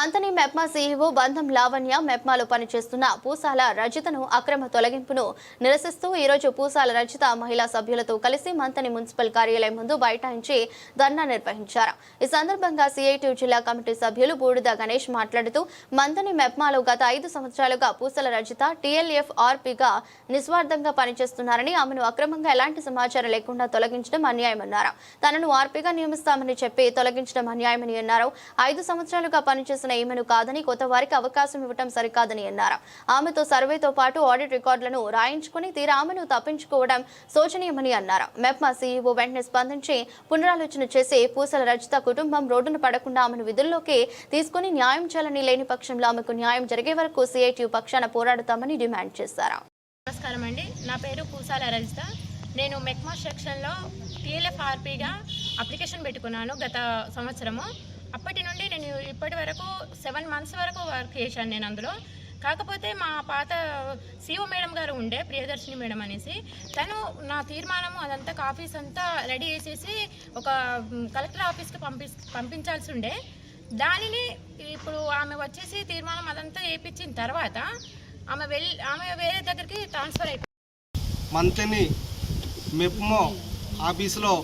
Manthani MEPMA CEO బంధం లావణ్య మెప్మాలో పనిచేస్తున్న పూసాల రజితను అక్రమ తొలగింపును నిరసిస్తూ ఈరోజు పూసాల రజిత మహిళా సభ్యులతో కలిసి మంతని మున్సిపల్ కార్యాలయం ముందు బైఠాయించి ధర్నా నిర్వహించారు. ఈ సందర్భంగా సిఐటి జిల్లా కమిటీ సభ్యులు బూడిద గణేష్ మాట్లాడుతూ మంతని మెప్మాలో గత ఐదు సంవత్సరాలుగా పూసల రజిత టీఎల్ఎఫ్ ఆర్పీగా నిస్వార్థంగా పనిచేస్తున్నారని ఆమెను అక్రమంగా ఎలాంటి సమాచారం లేకుండా తొలగించడం అన్యాయమన్నారు. తనను ఆర్పీగా నియమిస్తామని చెప్పి తొలగించడం అన్యాయమని అన్నారు. ఐదు సంవత్సరాలుగా పనిచేసిన ఈమెను కాదని కొత్త వారికి అవకాశం ఇవ్వటం సరికాదని అన్నారు. ఆమెతో సర్వేతో పాటు ఆడిట్ రికార్డులను రాయించుకుని తీరా ఆమెను తప్పించుకోవడం శోచనీయమని అన్నారు. మెప్మా సీఈఓ వెంటనే స్పందించి పునరాలోచన చేసి పూసల రచిత కుటుంబం రోడ్డున పడకుండా ఆమెను విధుల్లోకి తీసుకుని న్యాయం చేయాలని లేని పక్షంలో ఆమెకు న్యాయం జరిగే వరకు సిఐటియు పక్షాన పోరాడతామని డిమాండ్ చేశారు. నమస్కారం అండి. నా పేరు పూసాల రజిత. నేను మెక్మా సెక్షన్లో టీఎల్ఎఫ్ఆర్పిగా అప్లికేషన్ పెట్టుకున్నాను గత సంవత్సరము. అప్పటి నుండి నేను ఇప్పటి వరకు సెవెన్ మంత్స్ వరకు వర్క్ చేశాను నేను అందులో. కాకపోతే మా పాత సిఓ మేడం గారు ఉండే ప్రియదర్శిని మేడం అనేసి తను నా తీర్మానము అదంతా ఆఫీస్ అంతా రెడీ చేసేసి ఒక కలెక్టర్ ఆఫీస్కి పంపి పంపించాల్సి ఉండే. దానిని ఇప్పుడు ఆమె వచ్చేసి తీర్మానం అదంతా వేయించిన తర్వాత ఆమె వెళ్ళి ఆమె వేరే దగ్గరికి ట్రాన్స్ఫర్ అయిపోయింది మంత్ని మెప్మో ఆఫీసులో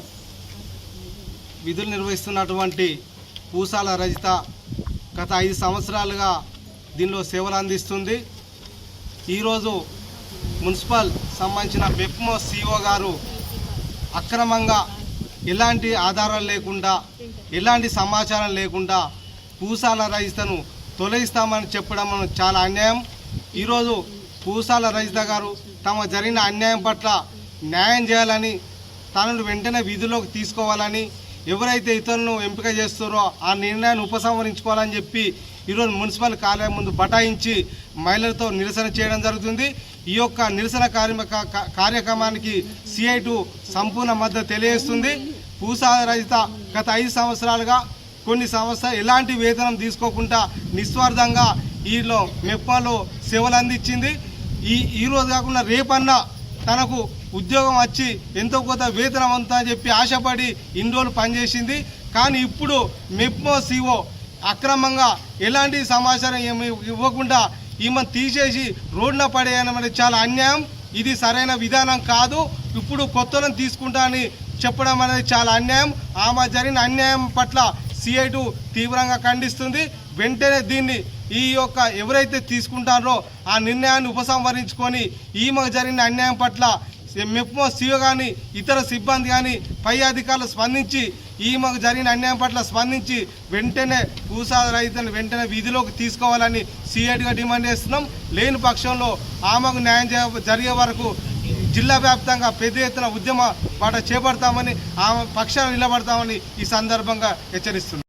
విధులు నిర్వహిస్తున్నటువంటి పూసాల రజిత గత ఐదు సంవత్సరాలుగా దీనిలో సేవలు అందిస్తుంది. ఈరోజు మున్సిపల్ సంబంధించిన బెప్మో సిఓ గారు అక్రమంగా ఎలాంటి ఆధారాలు లేకుండా ఎలాంటి సమాచారం లేకుండా పూసాల రజితను తొలగిస్తామని చెప్పడం చాలా అన్యాయం. ఈరోజు పూసాల రజిత గారు తమ జరిగిన అన్యాయం పట్ల న్యాయం చేయాలని తనను వెంటనే విధులోకి తీసుకోవాలని ఎవరైతే ఇతరులను ఎంపిక చేస్తారో ఆ నిర్ణయాన్ని ఉపసంహరించుకోవాలని చెప్పి ఈరోజు మున్సిపల్ కార్యాలయం ముందు బటాయించి మహిళలతో నిరసన చేయడం జరుగుతుంది. ఈ యొక్క నిరసన కార్యక కార్యక్రమానికి సిఐటు సంపూర్ణ మద్దతు తెలియజేస్తుంది. పూసాల రహిత గత ఐదు సంవత్సరాలుగా కొన్ని సంవత్సరాలు ఎలాంటి వేతనం తీసుకోకుండా నిస్వార్థంగా ఈలో మెప్పాలో సేవలు అందించింది. ఈ ఈరోజు కాకుండా రేపన్నా తనకు ఉద్యోగం వచ్చి ఎంతో కొంత వేతనం అంతా అని చెప్పి ఆశపడి ఇన్ని రోజులు పనిచేసింది. కానీ ఇప్పుడు మెప్మో సిఓ అక్రమంగా ఎలాంటి సమాచారం ఏమి ఇవ్వకుండా ఈమెను తీసేసి రోడ్డున పడేయడం చాలా అన్యాయం. ఇది సరైన విధానం కాదు. ఇప్పుడు కొత్తలను తీసుకుంటా అని చెప్పడం అనేది చాలా అన్యాయం. ఆమె జరిగిన అన్యాయం పట్ల సిఐటు తీవ్రంగా ఖండిస్తుంది. వెంటనే దీన్ని ఈ యొక్క ఎవరైతే తీసుకుంటారో ఆ నిర్ణయాన్ని ఉపసంహరించుకొని ఈమెకు జరిగిన అన్యాయం పట్ల మెప్మో సీఓ కానీ ఇతర సిబ్బంది కానీ పై అధికారులు స్పందించి ఈమెకు జరిగిన అన్యాయం పట్ల స్పందించి వెంటనే పూసా రైతులను వెంటనే విధిలోకి తీసుకోవాలని సిఐటిగా డిమాండ్ చేస్తున్నాం. లేని పక్షంలో ఆమెకు న్యాయం చేయ- జరిగే వరకు జిల్లా వ్యాప్తంగా పెద్ద ఎత్తున ఉద్యమ బాట చేపడతామని ఆమె పక్షాన నిలబడతామని ఈ సందర్భంగా హెచ్చరిస్తున్నాం.